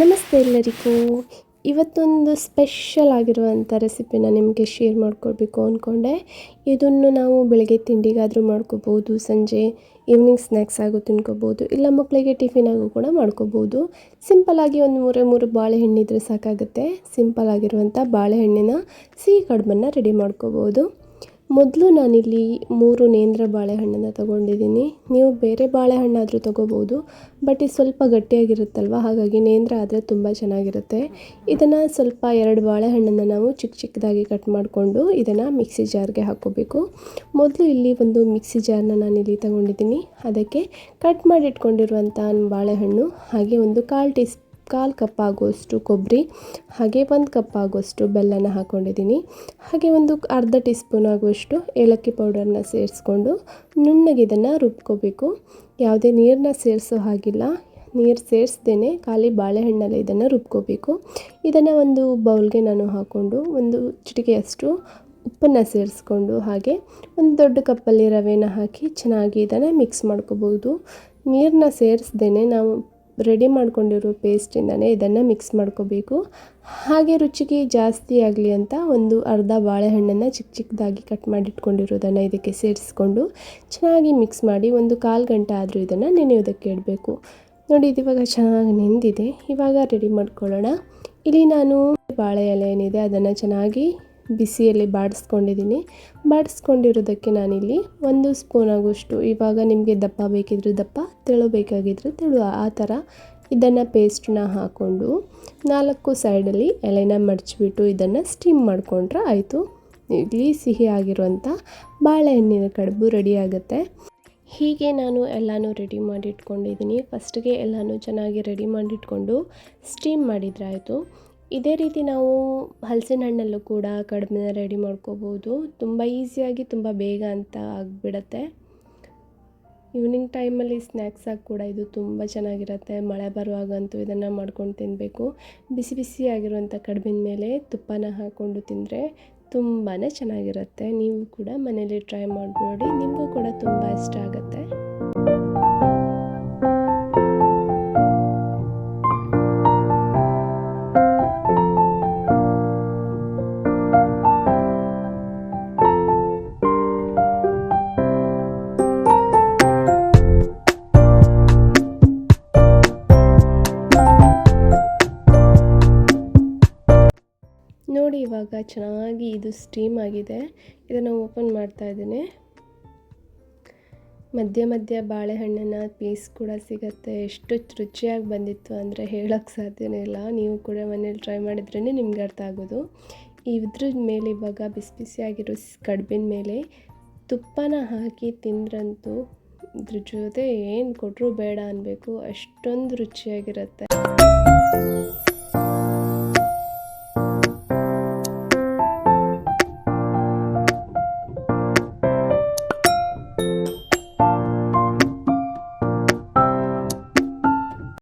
ನಮಸ್ತೆ ಎಲ್ಲರಿಗೂ. ಇವತ್ತೊಂದು ಸ್ಪೆಷಲ್ ಆಗಿರುವಂಥ ರೆಸಿಪಿನ ನಿಮಗೆ ಶೇರ್ ಮಾಡ್ಕೊಳ್ಬೇಕು ಅಂದ್ಕೊಂಡೆ ಇದನ್ನು ನಾವು ಬೆಳಗ್ಗೆ ತಿಂಡಿಗಾದರೂ ಮಾಡ್ಕೋಬೋದು, ಸಂಜೆ ಈವ್ನಿಂಗ್ ಸ್ನ್ಯಾಕ್ಸ್ ಆಗು ತಿನ್ಕೋಬೋದು, ಇಲ್ಲ ಮಕ್ಕಳಿಗೆ ಟಿಫಿನ್ ಟಿಫಿನಾಗೂ ಕೂಡ ಮಾಡ್ಕೋಬೋದು. ಸಿಂಪಲ್ಲಾಗಿ ಒಂದು ಮೂರೇ ಮೂರು ಬಾಳೆಹಣ್ಣಿದ್ರೆ ಸಾಕಾಗುತ್ತೆ. ಸಿಂಪಲ್ ಆಗಿರುವಂಥ ಬಾಳೆಹಣ್ಣಿನ ಸಿಹಿ ಕಡುಬನ್ನು ರೆಡಿ ಮಾಡ್ಕೋಬೋದು. ಮೊದಲು ನಾನಿಲ್ಲಿ ಮೂರು ನೇಂದ್ರ ಬಾಳೆಹಣ್ಣನ್ನು ತಗೊಂಡಿದ್ದೀನಿ. ನೀವು ಬೇರೆ ಬಾಳೆಹಣ್ಣಾದರೂ ತಗೋಬೋದು, ಬಟ್ ಇದು ಸ್ವಲ್ಪ ಗಟ್ಟಿಯಾಗಿರುತ್ತಲ್ವ? ಹಾಗಾಗಿ ನೇಂದ್ರ ಆದರೆ ತುಂಬ ಚೆನ್ನಾಗಿರುತ್ತೆ. ಇದನ್ನು ಸ್ವಲ್ಪ ಎರಡು ಬಾಳೆಹಣ್ಣನ್ನು ನಾವು ಚಿಕ್ಕ ಚಿಕ್ಕದಾಗಿ ಕಟ್ ಮಾಡಿಕೊಂಡು ಇದನ್ನು ಮಿಕ್ಸಿ ಜಾರ್ಗೆ ಹಾಕ್ಕೋಬೇಕು. ಮೊದಲು ಇಲ್ಲಿ ಒಂದು ಮಿಕ್ಸಿ ಜಾರ್ನ ಇಲ್ಲಿ ತಗೊಂಡಿದ್ದೀನಿ. ಅದಕ್ಕೆ ಕಟ್ ಮಾಡಿಟ್ಕೊಂಡಿರುವಂಥ ಬಾಳೆಹಣ್ಣು, ಹಾಗೆ ಒಂದು ಕಾಲು ಟೀ ಕಾಲು ಕಪ್ ಆಗುವಷ್ಟು ಕೊಬ್ಬರಿ, ಹಾಗೆ ಒಂದು ಕಪ್ ಆಗುವಷ್ಟು ಬೆಲ್ಲನ ಹಾಕ್ಕೊಂಡಿದ್ದೀನಿ ಹಾಗೆ ಒಂದು ಅರ್ಧ ಟೀ ಸ್ಪೂನ್ ಆಗುವಷ್ಟು ಏಲಕ್ಕಿ ಪೌಡರ್ನ ಸೇರಿಸ್ಕೊಂಡು ನುಣ್ಣಗೆ ಇದನ್ನು ರುಬ್ಕೋಬೇಕು. ಯಾವುದೇ ನೀರನ್ನ ಸೇರಿಸೋ ಹಾಗಿಲ್ಲ. ನೀರು ಸೇರಿಸ್ದೇ ಖಾಲಿ ಬಾಳೆಹಣ್ಣಲ್ಲಿ ಇದನ್ನು ರುಬ್ಕೋಬೇಕು. ಇದನ್ನು ಒಂದು ಬೌಲ್ಗೆ ನಾನು ಹಾಕ್ಕೊಂಡು ಒಂದು ಚಿಟಿಕೆಯಷ್ಟು ಉಪ್ಪನ್ನು ಸೇರಿಸ್ಕೊಂಡು ಹಾಗೆ ಒಂದು ದೊಡ್ಡ ಕಪ್ಪಲ್ಲಿ ರವೆನ ಹಾಕಿ ಚೆನ್ನಾಗಿ ಇದನ್ನು ಮಿಕ್ಸ್ ಮಾಡ್ಕೋಬೋದು. ನೀರನ್ನ ಸೇರಿಸ್ದೇ ನಾವು ರೆಡಿ ಮಾಡ್ಕೊಂಡಿರೋ ಪೇಸ್ಟಿಂದನೇ ಇದನ್ನು ಮಿಕ್ಸ್ ಮಾಡ್ಕೋಬೇಕು. ಹಾಗೆ ರುಚಿಗೆ ಜಾಸ್ತಿ ಆಗಲಿ ಅಂತ ಒಂದು ಅರ್ಧ ಬಾಳೆಹಣ್ಣನ್ನು ಚಿಕ್ಕ ಚಿಕ್ಕದಾಗಿ ಕಟ್ ಮಾಡಿಟ್ಕೊಂಡಿರೋದನ್ನು ಇದಕ್ಕೆ ಸೇರಿಸ್ಕೊಂಡು ಚೆನ್ನಾಗಿ ಮಿಕ್ಸ್ ಮಾಡಿ ಒಂದು ಕಾಲು ಗಂಟೆ ಆದರೂ ಇದನ್ನು ನೆನೆಯೋದಕ್ಕೆ ಇಡಬೇಕು. ನೋಡಿ, ಇದು ಇವಾಗ ಚೆನ್ನಾಗಿ ನೆಂದಿದೆ. ಇವಾಗ ರೆಡಿ ಮಾಡ್ಕೊಳ್ಳೋಣ. ಇಲ್ಲಿ ನಾನು ಬಾಳೆ ಎಲೆ ಏನಿದೆ ಅದನ್ನು ಚೆನ್ನಾಗಿ ಬಿಸಿಯಲ್ಲಿ ಬಾಡಿಸ್ಕೊಂಡಿದ್ದೀನಿ. ಬಾಡಿಸ್ಕೊಂಡಿರೋದಕ್ಕೆ ನಾನಿಲ್ಲಿ ಒಂದು ಸ್ಪೂನ್ ಆಗುವಷ್ಟು ಇವಾಗ ನಿಮಗೆ ದಪ್ಪ ಬೇಕಿದ್ರೆ ದಪ್ಪ, ತೆಳು ಬೇಕಾಗಿದ್ದರೆ ತೆಳು, ಆ ಥರ ಇದನ್ನು ಪೇಸ್ಟನ್ನ ಹಾಕ್ಕೊಂಡು ನಾಲ್ಕು ಸೈಡಲ್ಲಿ ಎಲೆನ ಮಡಚಿಬಿಟ್ಟು ಇದನ್ನು ಸ್ಟೀಮ್ ಮಾಡಿಕೊಂಡ್ರೆ ಆಯಿತು. ಇಲ್ಲಿ ಸಿಹಿ ಆಗಿರುವಂಥ ಬಾಳೆಹಣ್ಣಿನ ಕಡುಬು ರೆಡಿ ಆಗುತ್ತೆ. ಹೀಗೆ ನಾನು ಎಲ್ಲನೂ ರೆಡಿ ಮಾಡಿ ಇಟ್ಕೊಂಡಿದ್ದೀನಿ ಫಸ್ಟಿಗೆ ಎಲ್ಲನೂ ಚೆನ್ನಾಗಿ ರೆಡಿ ಮಾಡಿಟ್ಕೊಂಡು ಸ್ಟೀಮ್ ಮಾಡಿದರೆ ಆಯಿತು. ಇದೇ ರೀತಿ ನಾವು ಹಲಸಿನ ಹಣ್ಣಲ್ಲೂ ಕೂಡ ಕಡುಬನ್ನ ರೆಡಿ ಮಾಡ್ಕೋಬೋದು. ತುಂಬ ಈಸಿಯಾಗಿ ತುಂಬ ಬೇಗ ಅಂತ ಆಗಿಬಿಡತ್ತೆ. ಈವ್ನಿಂಗ್ ಟೈಮಲ್ಲಿ ಸ್ನ್ಯಾಕ್ಸಾಗಿ ಕೂಡ ಇದು ತುಂಬ ಚೆನ್ನಾಗಿರುತ್ತೆ. ಮಳೆ ಬರುವಾಗಂತೂ ಇದನ್ನು ಮಾಡ್ಕೊಂಡು ತಿನ್ನಬೇಕು ಬಿಸಿ ಬಿಸಿಯಾಗಿರುವಂಥ ಕಡುಬಿನ ಮೇಲೆ ತುಪ್ಪನ ಹಾಕ್ಕೊಂಡು ತಿಂದರೆ ತುಂಬಾ ಚೆನ್ನಾಗಿರುತ್ತೆ. ನೀವು ಕೂಡ ಮನೇಲಿ ಟ್ರೈ ಮಾಡಿಬಿಡಿ ನಿಮಗೂ ಕೂಡ ತುಂಬ ಇಷ್ಟ ಆಗುತ್ತೆ. ನೋಡಿ ಇವಾಗ ಚೆನ್ನಾಗಿ ಇದು ಸ್ಟೀಮ್ ಆಗಿದೆ. ಇದನ್ನು ಓಪನ್ ಮಾಡ್ತಾ ಇದ್ದೀನಿ. ಮಧ್ಯ ಮಧ್ಯ ಬಾಳೆಹಣ್ಣಿನ ಪೀಸ್ ಕೂಡ ಸಿಗುತ್ತೆ. ಎಷ್ಟು ರುಚಿಯಾಗಿ ಬಂದಿತ್ತು ಅಂದರೆ ಹೇಳೋಕ್ಕೆ ಸಾಧ್ಯನೇ ಇಲ್ಲ. ನೀವು ಕೂಡ ಮನೇಲಿ ಟ್ರೈ ಮಾಡಿದ್ರೇ ನಿಮ್ಗೆ ಅರ್ಥ ಆಗೋದು. ಇದ್ರ ಮೇಲೆ ಇವಾಗ ಬಿಸಿ ಬಿಸಿಯಾಗಿರೋ ಕಡ್ಬಿನ ಮೇಲೆ ತುಪ್ಪನ ಹಾಕಿ ತಿಂದ್ರಂತೂ ಇದ್ರ ಜೊತೆ ಏನು ಕೊಟ್ಟರು ಬೇಡ ಅನ್ನಬೇಕು ಅಷ್ಟೊಂದು ರುಚಿಯಾಗಿರುತ್ತೆ.